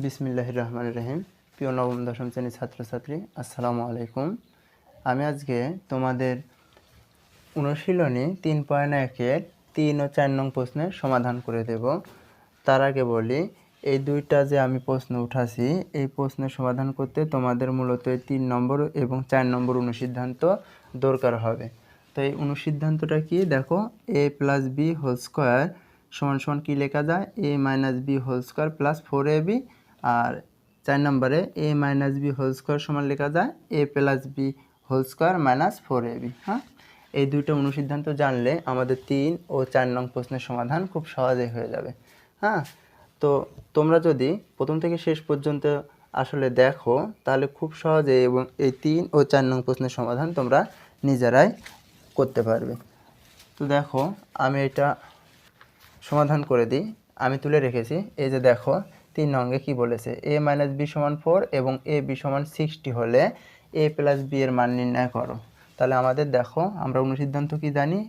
বিসমিল্লাহ রহমান রহিম প্রিয় নবম, দশম শ্রেণির ছাত্রছাত্রী, আসসালামু আলাইকুম। আমি আজকে তোমাদের অনুশীলনী তিন পয়েন্ট একের তিন ও চার নং প্রশ্নের সমাধান করে দেব। তার আগে বলি, এই দুইটা যে আমি প্রশ্ন উঠাছি, এই প্রশ্নের সমাধান করতে তোমাদের মূলত এই তিন নম্বর এবং চার নম্বর অনুসিদ্ধান্ত দরকার হবে। তো এই অনুসিদ্ধান্তটা কি? দেখো A plus B whole square সমান সমান কী লেখা যায়? A minus B whole square plus four A B আর চার নম্বরে A minus B whole square সমান লেখা যায় A plus B whole square minus four A B হ্যাঁ? এই দুইটা অনুসিদ্ধান্ত জানলে আমাদের তিন ও চার নং প্রশ্নের সমাধান খুব সহজে হয়ে যাবে হ্যাঁ? তো তোমরা যদি প্রথম থেকে শেষ পর্যন্ত আসলে দেখো, তাহলে খুব সহজে এবং এই তিন ও চার নং প্রশ্নের সমাধান তোমরা নিজেরাই করতে পারবে। তো দেখো, আমি এটা সমাধান করে দিই। আমি তুলে রেখেছি। এই যে দেখো তিন নঙ্গে কি বলেছে? এ মাইনাস বি সমান ফোর এবং এ বি সমান সিক্সটি হলে এ প্লাস বি এর মান নির্ণয় করো। তাহলে আমাদের দেখো, আমরা অনুসিদ্ধান্ত কি জানি?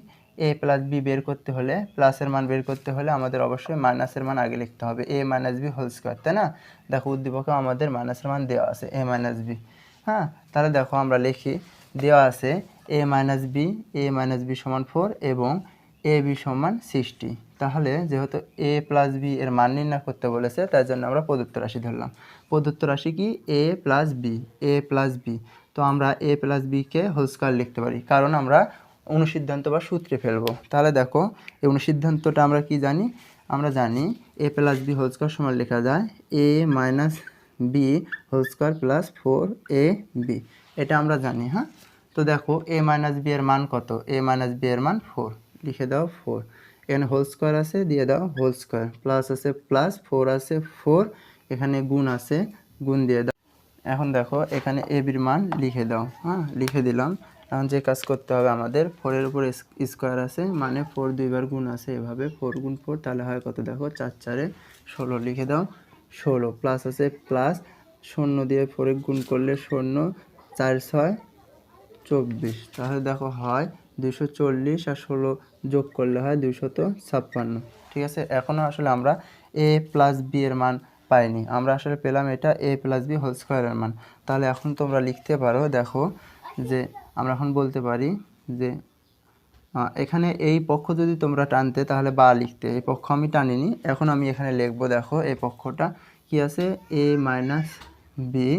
এ প্লাস বি বের করতে হলে প্লাসের মান বের করতে হলে আমাদের অবশ্যই মাইনাসের মান আগে লিখতে হবে। A minus B whole square তাই না? দেখো উদ্দীপকে আমাদের মাইনাসের মান দেওয়া আছে এ মাইনাস বি হ্যাঁ? তাহলে দেখো, আমরা লিখি, দেওয়া আছে A minus B A minus B সমান ফোর এবং এ বি সমান সিক্সটি তাহলে যেহেতু এ প্লাস বি এর মান নির্ণয় করতে বলেছে তার জন্য আমরা প্রদত্ত রাশি ধরলাম। প্রদত্ত রাশি কি? A plus B A plus B তো আমরা এ প্লাস বিকে হোল স্কোয়ার লিখতে পারি, কারণ আমরা অনুসিদ্ধান্ত বা সূত্রে ফেলব। তাহলে দেখো, এই অনুসিদ্ধান্তটা আমরা কি জানি? আমরা জানি A plus B whole square সমান লেখা যায় A minus B whole square plus four A B এটা আমরা জানি হ্যাঁ? তো দেখো এ মাইনাস বি এর মান কত? এ মাইনাস বি এর মান ফোর লিখে দাও ফোর এখানে হোল স্কোয়ার আছে, দিয়ে দাও হোল স্কোয়ার প্লাস আছে প্লাস ফোর আছে ফোর এখানে গুণ আছে, গুণ দিয়ে দাও। এখন দেখো, এখানে এ বির মান লিখে দাও। হ্যাঁ লিখে দিলাম। এখন যে কাজ করতে হবে আমাদের ফোরের উপর স্কোয়ার আছে মানে ফোর দুইবার গুণ আছে এভাবে ফোর গুণ ফোর তাহলে হয় কত দেখো, চার চারে ষোলো, লিখে দাও। ষোলো প্লাস আছে প্লাস শূন্য দিয়ে ফোরে গুণ করলে শূন্য, চার ছয়, চব্বিশ। তাহলে দেখো হয় দুশো চল্লিশ আর ষোলো যোগ করলে হয় দুশত ছাপ্পান্ন। ঠিক আছে? এখনও আসলে আমরা এ প্লাস বি এর মান পাইনি। আমরা আসলে পেলাম এটা এ প্লাস বি হোল স্কোয়ারের মান। তাহলে এখন তোমরা লিখতে পারো, দেখো, যে আমরা এখন বলতে পারি যে এখানে এই পক্ষ যদি তোমরা টানতে, তাহলে বা লিখতে। এই পক্ষ আমি টানিনি, এখন আমি এখানে লিখব, দেখো, এই পক্ষটা কি আছে? এ মাইনাস বি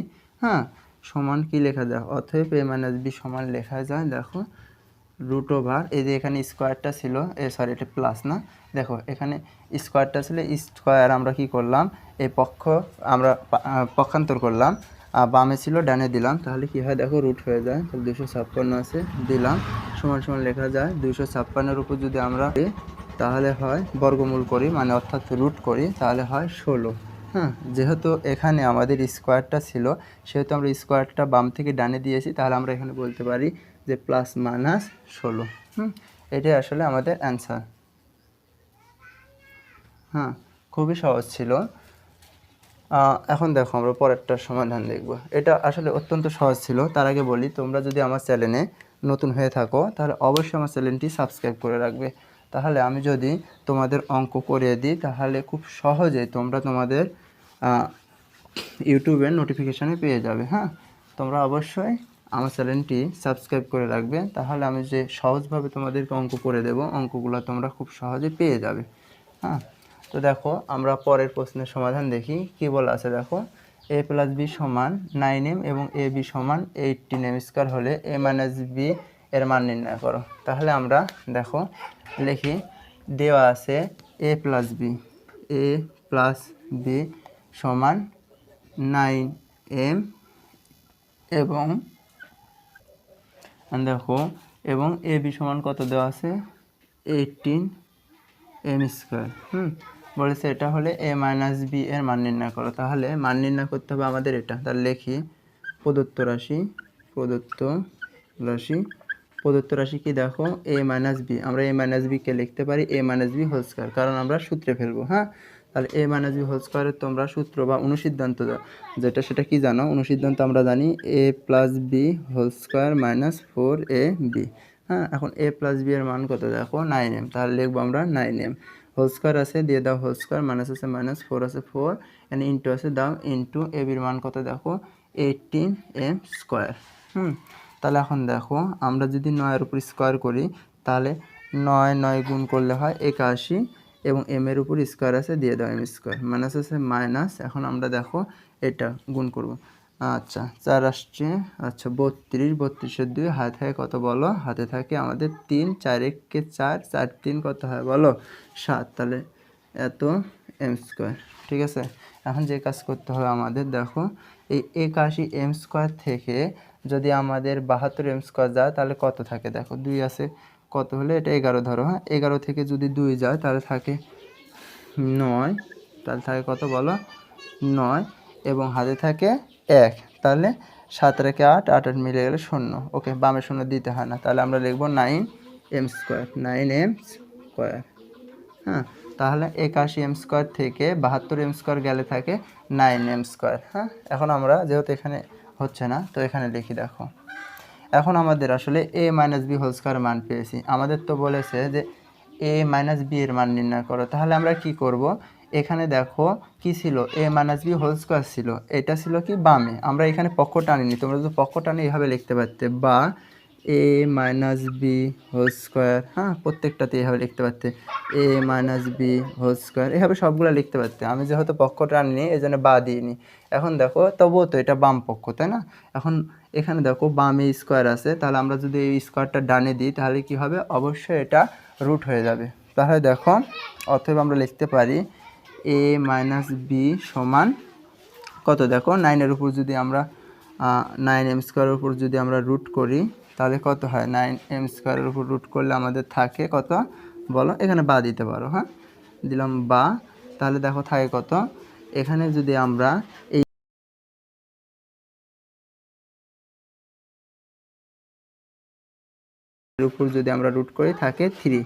হ্যাঁ সমান কি লেখা যায়? অতএব এ মাইনাস বি সমান লেখা যায়, দেখো। রুট ওভার এই যে এখানে স্কোয়ারটা ছিল, এ সরি এটা প্লাস না। দেখো, এখানে স্কোয়ারটা ছিল স্কোয়ার আমরা কি করলাম? এই পক্ষ আমরা পক্ষান্তর করলাম, আর বামে ছিল, ডানে দিলাম। তাহলে কি হয়? দেখো রুট হয়ে যায়, তাহলে দুশো ছাপ্পান্ন আছে, দিলাম। সমান সমান লেখা যায় দুশো ছাপ্পান্নের উপর যদি আমরা তাহলে হয় বর্গমূল করি মানে অর্থাৎ রুট করি, তাহলে হয় ষোলো। হ্যাঁ যেহেতু এখানে আমাদের স্কোয়ারটা ছিল, সেহেতু আমরা স্কোয়ারটা বাম থেকে ডানে দিয়েছি, তাহলে আমরা এখানে বলতে পারি যে প্লাস মাইনাস ষোলো। হুম, এটাই আসলে আমাদের অ্যান্সার হ্যাঁ খুবই সহজ ছিল। এখন দেখো আমরা পরেরটার সমাধান দেখব। এটা আসলে অত্যন্ত সহজ ছিল। তার আগে বলি, তোমরা যদি আমার চ্যানেলে নতুন হয়ে থাকো, তাহলে অবশ্যই আমার চ্যানেলটি সাবস্ক্রাইব করে রাখবে। তাহলে আমি যদি তোমাদের অঙ্ক করিয়ে দিই, তাহলে খুব সহজে তোমরা তোমাদের ইউটিউবের নোটিফিকেশানে পেয়ে যাবে। হ্যাঁ তোমরা অবশ্যই আমার চ্যানেলটি সাবস্ক্রাইব করে রাখবে, তাহলে আমি যে সহজভাবে তোমাদেরকে অঙ্ক করে দেব, অঙ্কগুলো তোমরা খুব সহজে পেয়ে যাবে। হ্যাঁ? তো দেখো, আমরা পরের প্রশ্নের সমাধান দেখি। কি বলা আছে দেখো? এ প্লাস বি সমান নাইন এম এবং এ বি সমান এইটটিন এম স্কোয়ার হলে এ মাইনাস বি এর মান নির্ণয় করো। তাহলে আমরা দেখো, লিখি, দেওয়া আছে A plus B A plus B সমান নাইন এম এবং দেখো, এবং এ বি সমান কত দেওয়া আছে? এইটিন এম স্কোয়ার হুম? বলেছে এটা হলে এ মাইনাস বি এর মান নির্ণয় করো। তাহলে মান নির্ণয় করতে হবে আমাদের এটা। তাহলে লিখি, প্রদত্ত রাশি প্রদত্ত রাশি প্রদত্ত রাশি কি দেখো? এ মাইনাস বি আমরা এ মাইনাস বিকে লিখতে পারি A minus B whole square কারণ আমরা সূত্রে ফেলব হ্যাঁ? তাহলে এ মাইনাস বি হোল স্কোয়ারের তোমরা সূত্র বা অনুসিদ্ধান্ত যেটা সেটা কি জানো? অনুসিদ্ধান্ত আমরা জানি A plus B whole square minus four A B. হ্যাঁ এখন এ প্লাস বি এর মান কত? দেখো, নাইন এম। তাহলে লিখব আমরা নাইন এম। হোল স্কোয়ার আছে, দিয়ে দাও হোল স্কোয়ার, মাইনাস আছে মাইনাস, ফোর আছে ফোর এন্ড ইন্টু আছে দাও ইন্টু এ বির মান কত? দেখো এইটিন এম স্কোয়ার। হুম, তাহলে এখন দেখো, আমরা যদি নয়ের উপর স্কোয়ার করি, তাহলে নয় নয় গুণ করলে হয় একাশি এবং এম এর উপর স্কোয়ার আছে, দিয়ে দাও এম স্কোয়ার মাইনাস আছে মাইনাস এখন আমরা দেখো এটা গুণ করব। আচ্ছা চার আসছে। আচ্ছা বত্রিশ, বত্রিশের দুই, হাতে থাকে কত বলো? হাতে থাকে আমাদের তিন, চার এককে চার চার তিন কত হয় বলো? সাত। তাহলে এত এম স্কোয়ার ঠিক আছে? এখন যে কাজ করতে হবে আমাদের, দেখো, এই একাশি এম স্কোয়ার থেকে যদি আমাদের বাহাত্তর এম স্কোয়ার যায়, তাহলে কত থাকে? দেখো, দুই আছে। কত হলে এটা এগারো ধরো হ্যাঁ? এগারো থেকে যদি দুই যায়, তাহলে থাকে নয়। তাহলে থাকে কত বলো? নয়। এবং হাতে থাকে এক। তাহলে সাত রেখে আট আট আট মিলে গেলে শূন্য। ওকে, বামে শূন্য দিতে হয় না। তাহলে আমরা লিখব nine M square, nine M square. হ্যাঁ? তাহলে একাশি এম স্কোয়ার থেকে বাহাত্তর এম স্কোয়ার গেলে থাকে নাইন এম স্কোয়ার। হ্যাঁ? এখন আমরা যেহেতু এখানে হচ্ছে না, তো এখানে লিখি, দেখো। এখন আমাদের আসলে A minus B whole square মান পেয়েছি। আমাদের তো বলেছে যে এ মাইনাস বি এর মান নির্ণয় করো। তাহলে আমরা কি করব? এখানে দেখো কি ছিল? A minus B whole square ছিল। এটা ছিল কি বামে? আমরা এখানে পক্ষ টানিনি। তোমরা যদি পক্ষ টানি এভাবে লিখতে পারতে। বা A minus B whole square হ্যাঁ প্রত্যেকটাতে এভাবে লিখতে পারতে। A minus B whole square এভাবে সবগুলো লিখতে পারতে। আমি যেহেতু পক্ষ টানিনি এই জন্য বা দিইনি। এখন দেখো, তবুও তো এটা বাম পক্ষ, তাই না? এখন এখানে দেখো, বামে স্কোয়ার আছে। তাহলে আমরা যদি এই স্কোয়ারটা ডানে দিই, তাহলে কি হবে? অবশ্যই এটা রুট হয়ে যাবে। তাহলে দেখো অথবা আমরা লিখতে পারি এ মাইনাস বি সমান কত? দেখো নাইনের উপর যদি আমরা নাইন এম স্কোয়ারের উপর যদি আমরা রুট করি তাহলে কত হয়? নাইন এম স্কোয়ারের উপর রুট করলে আমাদের থাকে কত? বলো, এখানে বা দিতে পারো হ্যাঁ? দিলাম বা, তাহলে দেখো থাকে কত? এখানে যদি আমরা এই উপর যদি আমরা রুট করি, থাকে থ্রি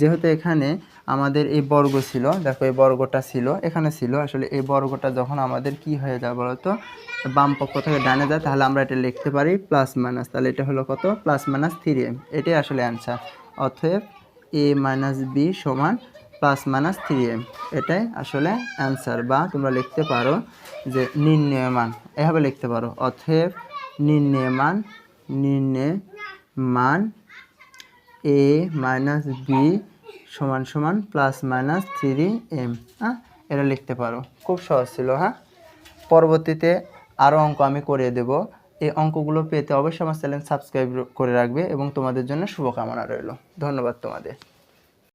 যেহেতু এখানে আমাদের এই বর্গ ছিল, দেখো এই বর্গটা ছিল, এখানে ছিল। আসলে এই বর্গটা যখন আমাদের কি হয়ে যায় বলতো? বাম পক্ষ থেকে ডানে যায়, তাহলে আমরা এটা লিখতে পারি প্লাস মাইনাস তাহলে এটা হলো কত? প্লাস মাইনাস থ্রি এম এটাই আসলে অ্যান্সার অতএব এ মাইনাস বি সমান প্লাস মাইনাস থ্রি এম এটাই আসলে অ্যান্সার বা তোমরা লিখতে পারো যে নির্ণয় মান। এভাবে লিখতে পারো। অতএব নির্ণয় মান নির্ণয় মান এ মাইনাস বি সমান সমান প্লাস মাইনাস থ্রি এম হ্যাঁ এটা লিখতে পারো। খুব সহজ ছিল হ্যাঁ? পরবর্তীতে আরও অঙ্ক আমি করিয়ে দেব। এই অঙ্কগুলো পেতে অবশ্যই আমার চ্যানেল সাবস্ক্রাইব করে রাখবে এবং তোমাদের জন্য শুভকামনা রইল। ধন্যবাদ তোমাদের।